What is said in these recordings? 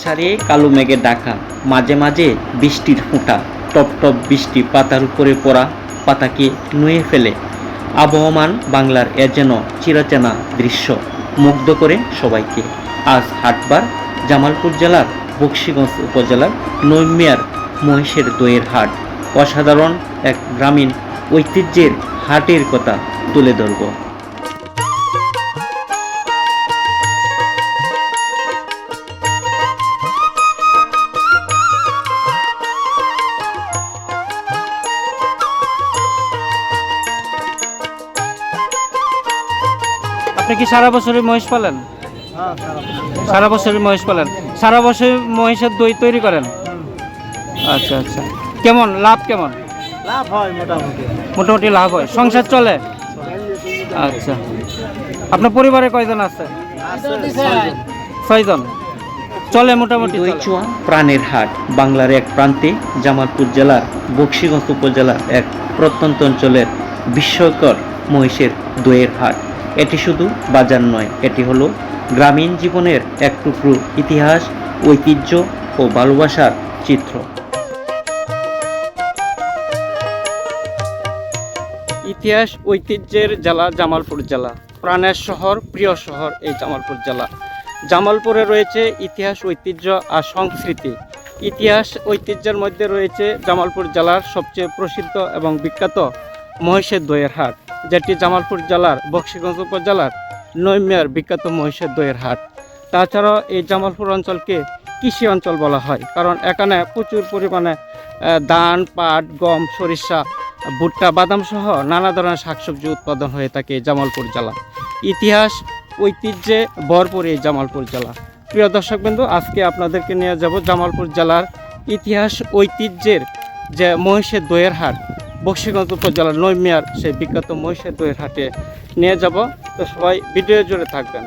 আষাঢ়ে কালো মেঘে ডাকা, মাঝে মাঝে বৃষ্টির ফোঁটা, টপ টপ বৃষ্টি পাতার উপরে পড়া পাতাকে নুয়ে ফেলে। আবহমান বাংলার এ যেন চিরাচেনা দৃশ্য, মুগ্ধ করে সবাইকে। আজ হাটবার জামালপুর জেলার বক্সিগঞ্জ উপজেলার নৈমিয়ার মহিষের দইয়ের হাট। অসাধারণ এক গ্রামীণ ঐতিহ্যের হাটের কথা তুলে ধরব। আপনি কি সারা বছরই মহিষ পালেন? সারা বছরই মহিষ পালেন। সারা বছর মহিষের দই তৈরি করেন? আচ্ছা আচ্ছা। কেমন? লাভ কেমন? লাভ হয় মোটামুটি। মোটামুটি লাভ হয়। সংসার চলে? আচ্ছা। আপনার পরিবারে কয়জন আছে? ছয়জন। চলে মোটামুটি? দই চলে। চুয়া প্রাণের হাট বাংলার এক প্রান্তে জামালপুর জেলার বক্সিগঞ্জ উপজেলার এক প্রত্যন্ত অঞ্চলের বিস্ময়কর মহিষের দইয়ের হাট। এটি শুধু বাজার নয়, এটি হলো গ্রামীণ জীবনের এক টুকরো ইতিহাস, ঐতিহ্য ও ভালোবাসার চিত্র। ইতিহাস ঐতিহ্যের জেলা জামালপুর জেলা। প্রাণের শহর, প্রিয় শহর এই জামালপুর জেলা। জামালপুরে রয়েছে ইতিহাস, ঐতিহ্য আর সংস্কৃতি। ইতিহাস, ঐতিহ্যের মধ্যে রয়েছে জামালপুর জেলার সবচেয়ে প্রসিদ্ধ এবং বিখ্যাত মহিষের দইয়ের হাট। যেটি জামালপুর জেলার বক্সিগঞ্জ উপজেলার নৈমিয়ার বিখ্যাত মহিষের দইয়ের হাট। তাছাড়াও এই জামালপুর অঞ্চলকে কৃষি অঞ্চল বলা হয়, কারণ এখানে প্রচুর পরিমাণে ধান, পাট, গম, সরিষা, ভুট্টা বাদাম সহ নানা ধরনের শাকসবজি উৎপাদন হয়ে থাকে জামালপুর জেলা। ইতিহাস, ঐতিহ্যে ভরপুর এই জামালপুর জেলা। প্রিয় দর্শকবৃন্দু, আজকে আপনাদেরকে নিয়ে যাব জামালপুর জেলার ইতিহাস, ঐতিহ্যের যে মহিষের দইয়ের হাট বক্সিগঞ্জ উপজেলার নৈমিয়ার সেই বিখ্যাত মহিষের দইয়ের হাটে নিয়ে যাব। তো সবাই ভিডিও জুড়ে থাকবেন।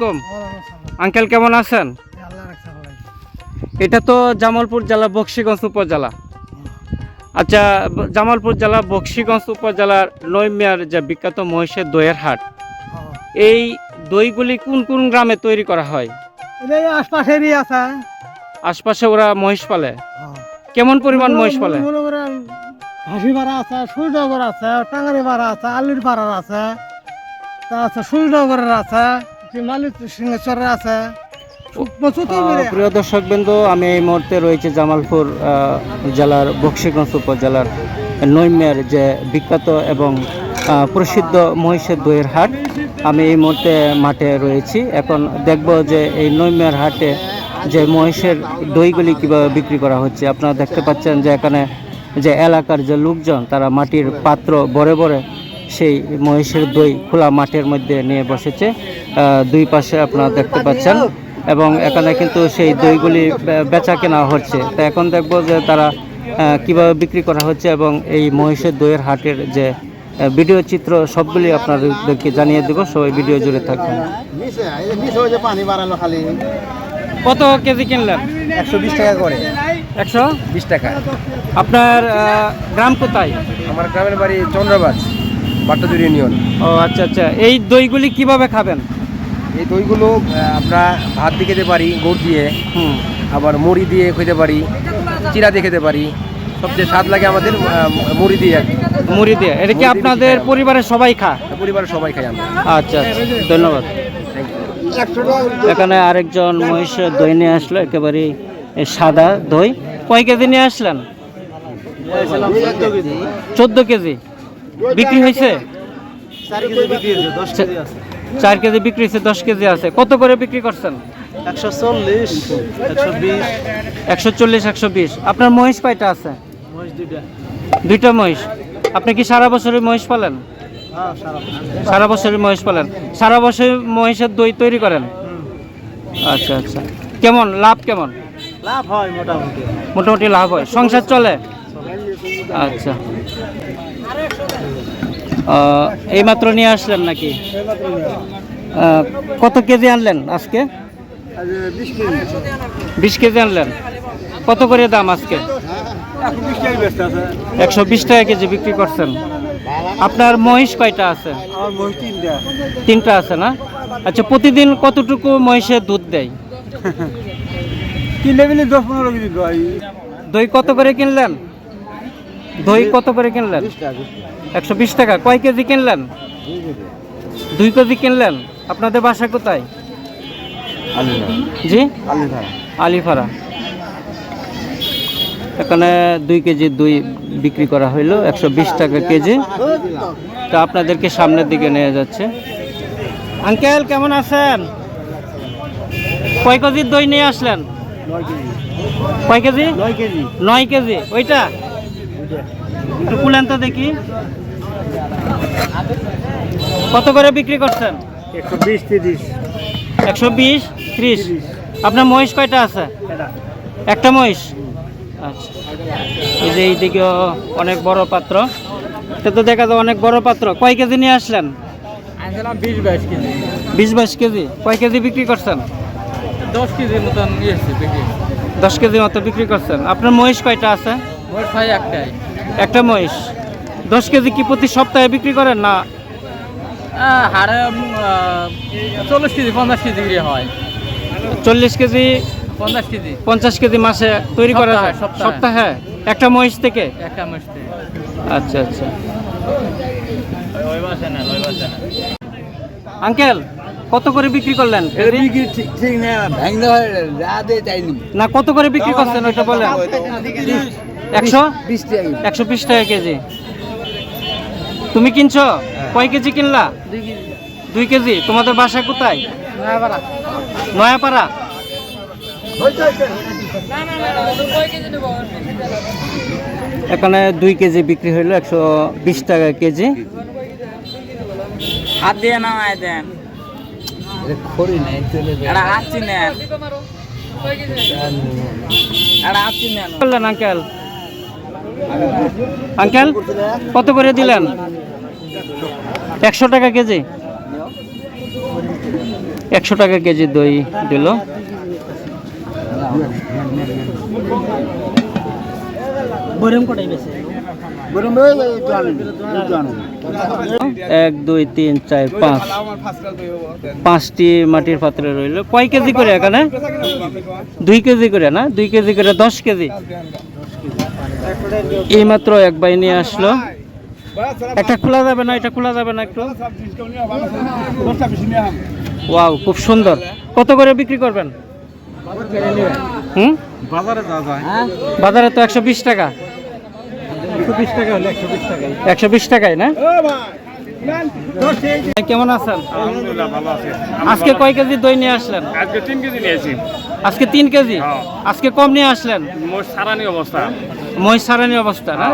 আলাইকুম। আঙ্কেল কেমন আছেন? এটা তো জামালপুর জেলা বক্সিগঞ্জ উপজেলা। আচ্ছা জামালপুর জেলা বক্সিগঞ্জ উপজেলার নৈমিয়ার যে বিখ্যাত মহিষের দইয়ের হাট এই দইগুলি কোন কোন গ্রামে তৈরি করা হয়? এই আশপাশেরই আছে। আশপাশে ওরা মহিষ পালে। কেমন পরিমাণ মহিষ পালে? হাসি আছে আছে টাঙ্গারি আছে আলুর আছে তা আছে সূর্যগরের আছে। আছে। বেড়ে। প্রিয় দর্শক বিন্দু আমি এই মুহূর্তে রয়েছে জামালপুর জেলার বক্সিগঞ্জ উপজেলার নৈমিয়ার যে বিখ্যাত এবং প্রসিদ্ধ মহিষের দইয়ের হাট। আমি এই মুহূর্তে মাঠে রয়েছি। এখন দেখব যে এই নৈমিয়ার হাটে যে মহিষের দইগুলি কীভাবে বিক্রি করা হচ্ছে। আপনারা দেখতে পাচ্ছেন যে এখানে যে এলাকার যে লোকজন তারা মাটির পাত্র ভরে ভরে সেই মহিষের দই খোলা মাঠের মধ্যে নিয়ে বসেছে। দুই পাশে আপনারা দেখতে পাচ্ছেন। এবং এখানে কিন্তু সেই দইগুলি বেচা কেনা হচ্ছে। তো এখন দেখব যে তারা কীভাবে বিক্রি করা হচ্ছে এবং এই মহিষের দইয়ের হাটের যে ভিডিও চিত্র সবগুলি আপনাদেরকে জানিয়ে দেবো। সবাই ভিডিও জুড়ে থাকবেন। নিচে, এই যে নিচে ওই যে পানি বাড়ালো খালি কত কেজি কিনলেন? একশো বিশ টাকা করে। একশো? বিশ টাকা। আপনার গ্রাম কোথায়? আমার গ্রামের বাড়ি চন্দ্রবাদ বাট্টাদুর ইউনিয়ন। ও আচ্ছা আচ্ছা। এই দইগুলি কীভাবে খাবেন? এই দইগুলো আমরা ভাত দিয়ে খেতে পারি গুড় দিয়ে হুম। আবার মুড়ি দিয়ে খেতে পারি চিরা দিয়ে খেতে পারি সবচেয়ে স্বাদ লাগে আমাদের মুড়ি দিয়ে মুড়ি দিয়ে এটা কি আপনাদের পরিবারের সবাই খা পরিবারের সবাই খাই আমরা। আচ্ছা আচ্ছা ধন্যবাদ। এখানে আরেকজন মহিষের দই নিয়ে আসলো একেবারে সাদা দই। কয় কেজি নিয়ে আসলেন? চোদ্দ কেজি। বিক্রি হয়েছে? চার কেজি বিক্রি হচ্ছে দশ কেজি আছে। কত করে বিক্রি করছেন? একশো চল্লিশ একশো বিশ। একশো চল্লিশ একশো বিশ। আপনার মহিষ কয়টা আছে? দুইটা। মহিষ। আপনি কি সারা বছরই মহিষ পালেন? হ্যাঁ, সারা বছরই। মহিষ পালেন। সারা বছর মহিষের দই তৈরি করেন? আচ্ছা আচ্ছা। কেমন? লাভ কেমন? লাভ হয় মোটামুটি। মোটামুটি লাভ হয়। সংসার চলে। আচ্ছা। এইমাত্র নিয়ে আসলেন নাকি? কত কেজি আনলেন আজকে? বিশ কেজি আনলেন। কত করে দাম আজকে? একশো বিশ টাকা কেজি বিক্রি করছেন। আপনার মহিষ কয়টা আছে? তিনটা আছে না? আচ্ছা প্রতিদিন কতটুকু মহিষের দুধ দেয়? মিলে দশ পনেরো কেজি দই দই কত করে কিনলেন? দই কত করে কিনলেন? একশো বিশ টাকা। কয় কেজি কিনলেন? দুই কেজি কিনলেন। আপনাদের বাসা কোথায়? জি? আলিফারা। এখানে দুই কেজি দুই বিক্রি করা হইল একশো বিশ টাকা কেজি। তা আপনাদেরকে সামনের দিকে নিয়ে যাচ্ছে। আঙ্কেল কেমন আছেন? কয় কেজির দই নিয়ে আসলেন? কয় কেজি? নয় কেজি। নয় কেজি। ওইটা? তো দেখি। কত করে বিক্রি করছেন? একশো বিশ তিরিশ। একশো বিশ ত্রিশ। আপনার মহিষ কয়টা আছে? একটা মহিষ? আচ্ছা। এই যে এইদিকেও অনেক বড় পাত্র। এটা তো দেখা যায় অনেক বড় পাত্র। কয় কেজি নিয়ে আসলেন? বিশ বাইশ কেজি। বিশ বাইশ কেজি। কয় কেজি বিক্রি করছেন? দশ কেজি মতন দশ কেজি মতো বিক্রি করছেন। আপনার মহিষ কয়টা আছে? ভাই একটাই। একটা মহিষ। দশ কেজি কি প্রতি সপ্তাহে বিক্রি করেন না? হারে চল্লিশ কেজি পঞ্চাশ কেজি হয়। চল্লিশ কেজি পঞ্চাশ কেজি। পঞ্চাশ কেজি মাসে তৈরি করা হয় সপ্তাহে, একটা মহিষ থেকে? একটা মিষ্টি আচ্ছা আচ্ছা। আঙ্কেল কত করে বিক্রি করলেন? কেজি? ঠিক ঠিক না হয় কত করে বিক্রি করছেন ওইটা বলেন। একশো? বিশ টাকা। একশো বিশ টাকা কেজি। তুমি কিনছো? কয় কেজি কিনলা? দুই কেজি। তোমাদের বাসা কোথায়? নয়াপাড়া। এখানে দুই কেজি বিক্রি হইল একশো বিশ টাকা কেজি। হাত দিয়ে নামায় দেন। খড়ি নাই এটা হাত চিনেন এটা হাত চিনেন। আঙ্কেল। আঙ্কেল কত করে দিলেন? একশো টাকা কেজি? একশো টাকা কেজি দই দিল। এক দুই তিন চার পাঁচ। পাঁচটি মাটির পাত্রে রইল। কয় কেজি করে এখানে? দুই কেজি করে না? দুই কেজি করে দশ কেজি? এইমাত্র এক বাই নিয়ে আসলো। একটা খোলা যাবে না এটা খোলা যাবে না একটু। ওয়াও খুব সুন্দর। কত করে বিক্রি করবেন? হুম? বাজারে তো একশো বিশ টাকা। একশো বিশ টাকায় না? কেমন আছেন? আজকে কয় কেজি দই নিয়ে আসলেন? আজকে তিন কেজি নিয়েছি। আজকে তিন কেজি? হ্যাঁ। আজকে কম নিয়ে আসলেন? সারানি অবস্থা। মহিষ সারানি অবস্থা না?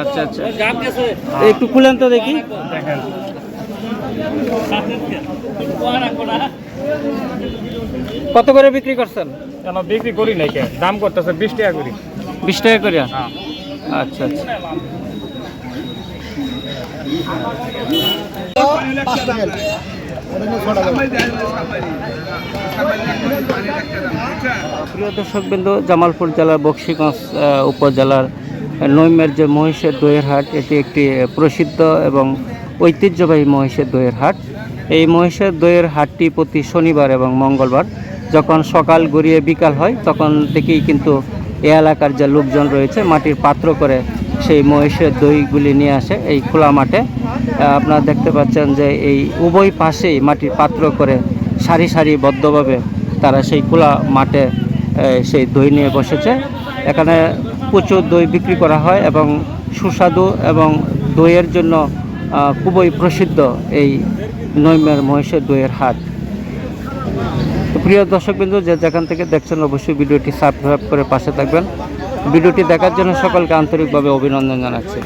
আচ্ছা আচ্ছা। এই একটু খুলেন তো দেখি। দেখেন। কত করে বিক্রি করছেন? কেন বিক্রি করি নাই কে? দাম করতেছে বিশ টাকা করি। বিশ টাকা করে? হ্যাঁ। আচ্ছা আচ্ছা। প্রিয় দর্শক বিন্দু জামালপুর জেলার বক্সিগঞ্জ উপজেলার নৈমের যে মহিষের দইয়ের হাট, এটি একটি প্রসিদ্ধ এবং ঐতিহ্যবাহী মহিষের দইয়ের হাট। এই মহিষের দইয়ের হাটটি প্রতি শনিবার এবং মঙ্গলবার, যখন সকাল গড়িয়ে বিকাল হয়, তখন থেকেই কিন্তু এ এলাকার যে লোকজন রয়েছে, মাটির পাত্র করে সেই মহিষের দইগুলি নিয়ে আসে এই খোলা মাঠে। আপনারা দেখতে পাচ্ছেন যে এই উভয় পাশেই মাটির পাত্র করে সারি সারিবদ্ধভাবে তারা সেই খোলা মাঠে সেই দই নিয়ে বসেছে। এখানে প্রচুর দই বিক্রি করা হয় এবং সুস্বাদু এবং দইয়ের জন্য খুবই প্রসিদ্ধ এই নৈমের মহিষের দইয়ের হাট। প্রিয় দর্শকবৃন্দু, যে যেখান থেকে দেখছেন, অবশ্যই ভিডিওটি সাবস্ক্রাইব করে পাশে থাকবেন। ভিডিওটি দেখার জন্য সকলকে আন্তরিকভাবে অভিনন্দন জানাচ্ছি।